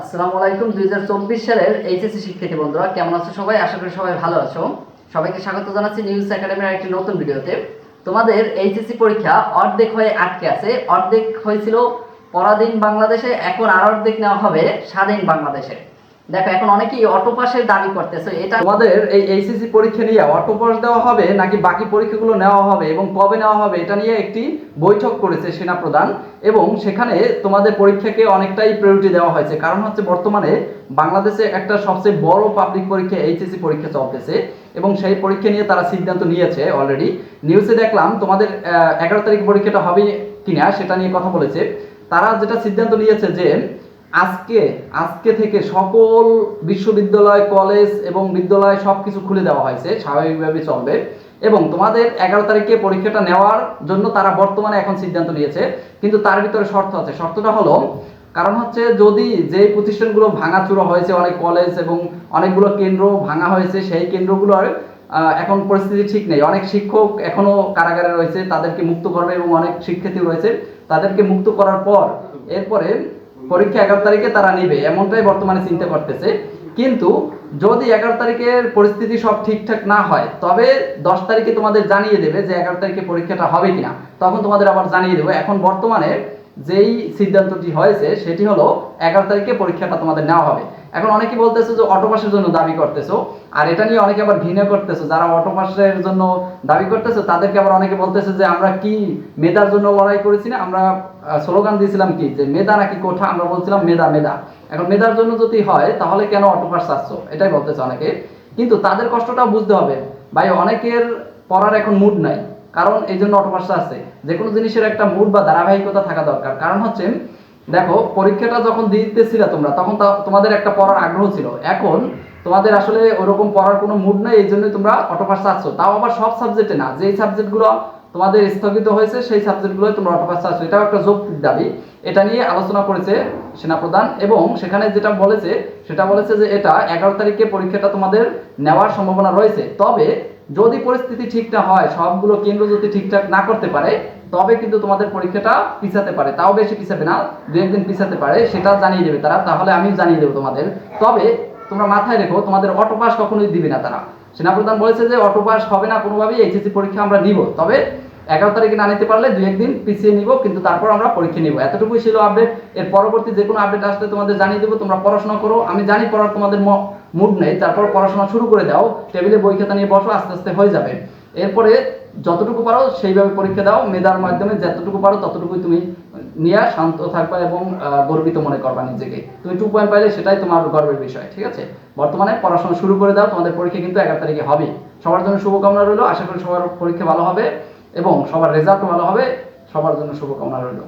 আসসালামু আলাইকুম, দুই হাজার চব্বিশ সালের এইচএসসি শিক্ষার্থী বন্ধুরা, কেমন আছো সবাই? আশা করি সবাই ভালো আছো। সবাইকে স্বাগত জানাচ্ছি নিউজ একাডেমির একটি নতুন ভিডিওতে। তোমাদের এইচএসসি পরীক্ষা অর্ধেক হয়ে আটকে আছে। অর্ধেক হয়েছিল পরাধীন বাংলাদেশে, এখন আর অর্ধেক নেওয়া হবে স্বাধীন বাংলাদেশে। দেখো, এখন অনেকেই অটো পাসের দাবি করতেছে, এটা তোমাদের এই এইচএসসি পরীক্ষা নিয়ে অটো পাস দেওয়া হবে নাকি বাকি পরীক্ষাগুলো নেওয়া হবে এবং কবে নেওয়া হবে এটা নিয়ে একটি বৈঠক করেছে সেনা প্রধান এবং সেখানে তোমাদের পরীক্ষাকে অনেকটাই প্রায়োরিটি দেওয়া হয়েছে। কারণ হচ্ছে বর্তমানে বাংলাদেশে একটা সবচেয়ে বড় পাবলিক পরীক্ষা এইচএসসি পরীক্ষা চলতেছে এবং সেই পরীক্ষা নিয়ে তারা সিদ্ধান্ত নিয়েছে অলরেডি নিউজে দেখলাম তোমাদের এগারো তারিখ পরীক্ষাটা হবে কিনা সেটা নিয়ে কথা বলেছে। তারা যেটা সিদ্ধান্ত নিয়েছে যে আজকে আজকে থেকে সকল বিশ্ববিদ্যালয়, কলেজ এবং বিদ্যালয় সব কিছু খুলে দেওয়া হয়েছে, স্বাভাবিকভাবে চলবে। এবং তোমাদের এগারো তারিখে পরীক্ষাটা নেওয়ার জন্য তারা বর্তমানে এখন সিদ্ধান্ত নিয়েছে, কিন্তু তার ভিতরে শর্ত আছে। শর্তটা হলো, কারণ হচ্ছে যদি যে প্রতিষ্ঠানগুলো ভাঙাচুরা হয়েছে, অনেক কলেজ এবং অনেকগুলো কেন্দ্র ভাঙা হয়েছে, সেই কেন্দ্রগুলোর এখন পরিস্থিতি ঠিক নেই। অনেক শিক্ষক এখনও কারাগারে রয়েছে, তাদেরকে মুক্ত করবে এবং অনেক শিক্ষার্থী রয়েছে। তাদেরকে মুক্ত করার পর, এরপরে পরীক্ষা এগারো তারিখে তারা নেবে, এমনটাই বর্তমানে চিন্তা করতেছে। কিন্তু যদি এগারো তারিখের পরিস্থিতি সব ঠিকঠাক না হয়, তবে দশ তারিখে তোমাদের জানিয়ে দেবে যে এগারো তারিখে পরীক্ষাটা হবে কিনা। তখন তোমাদের আবার জানিয়ে দেবো। এখন বর্তমানে যেই সিদ্ধান্তটি হয়েছে, সেটি হলো এগারো তারিখে পরীক্ষাটা তোমাদের নেওয়া হবে। এখন অনেকে বলতেছে যে অটো পাসের জন্য দাবি করতেছো, আর এটা নিয়ে অনেকে আবার ঘৃণা করতেছো। যারা অটো পাসের জন্য দাবি করতেছো, তাদেরকে আবার অনেকে বলতেছে যে আমরা কি মেধার জন্য লড়াই করেছি না? আমরা স্লোগান দিয়েছিলাম কি? যে মেধা নাকি কোঠা? আমরা বলছিলাম মেধা মেধা। এখন মেধার জন্য যদি হয়, তাহলে কেন অটো পাস চাচ্ছ? এটাই বলতেছে অনেকে। কিন্তু তাদের কষ্টটাও বুঝতে হবে। ভাই, অনেকের পড়ার এখন মুড নাই। কারণ এই জন্য অটো পাসটা আছে। যে কোনো জিনিসের একটা মুড বা ধারাবাহিকতা থাকা দরকার। কারণ হচ্ছে দেখো, পরীক্ষাটা যখন দিতেছিলে তোমরা, তখন তোমাদের একটা পড়ার আগ্রহ ছিল। এখন তোমাদের আসলে ওরকম পড়ার কোনো মুড নাই, এই জন্যই তোমরা অটো পাস চাচ্ছ। তাও আবার সব সাবজেক্টে না, যেই সাবজেক্টগুলো তোমাদের স্থগিত হয়েছে, সেই সাবজেক্টগুলো তোমরা অটো পাস চাচ্ছ। এটাও একটা যৌক্তিক দাবি। এটা নিয়ে আলোচনা করেছে সেনাপ্রধান এবং সেখানে যেটা বলেছে, সেটা বলেছে যে এটা এগারো তারিখে পরীক্ষাটা তোমাদের নেওয়ার সম্ভাবনা রয়েছে। তবে যদি পরিস্থিতি ঠিক না হয়, সবগুলো কেন্দ্র যদি ঠিকঠাক না করতে পারে তবে কিন্তু তোমাদের পরীক্ষাটা পিছাতে পারে। তাও বেশি পিছাবে না, দু একদিন পিছাতে পারে, সেটা জানিয়ে দেবে তারা, তাহলে আমি জানিয়ে দেবো তোমাদের। তবে তোমরা মাথায় রেখো, তোমাদের অটো পাস কখনোই দিবে না তারা। সেনাপ্রধান বলেছে যে অটো পাস হবে না কোনোভাবেই এইচএসসি পরীক্ষা আমরা নিব। তবে এগারো তারিখে না নিতে পারলে দুই একদিন পিছিয়ে নিব, কিন্তু তারপর আমরা পরীক্ষা নিব। এতটুকুই ছিল আপডেট এর পরবর্তী যে কোনো আপডেট আসলে তোমাদের জানিয়ে দেবো, তোমরা পড়াশোনা করো। আমি জানি পড়ার তোমাদের মুড নেই। তারপর পড়াশোনা শুরু করে দাও। টেবিলে বই খাতা নিয়ে বসো, আস্তে আস্তে হয়ে যাবে। এরপরে যতটুকু পারো সেইভাবে পরীক্ষা দাও, মেধার মাধ্যমে যতটুকু পারো ততটুকুই তুমি নিয়ে শান্ত থাকবা এবং গর্বিত মনে করবা নিজেকে। তুমি টু পয়েন্ট পাইলে সেটাই তোমার গর্বের বিষয়, ঠিক আছে? বর্তমানে পড়াশোনা শুরু করে দাও, তোমাদের পরীক্ষা কিন্তু এগারো তারিখে হবে। সবার জন্য শুভকামনা রইল, আশা করি সবার পরীক্ষা ভালো হবে এবং সবার রেজাল্ট ভালো হবে, সবার জন্য শুভকামনা রইল।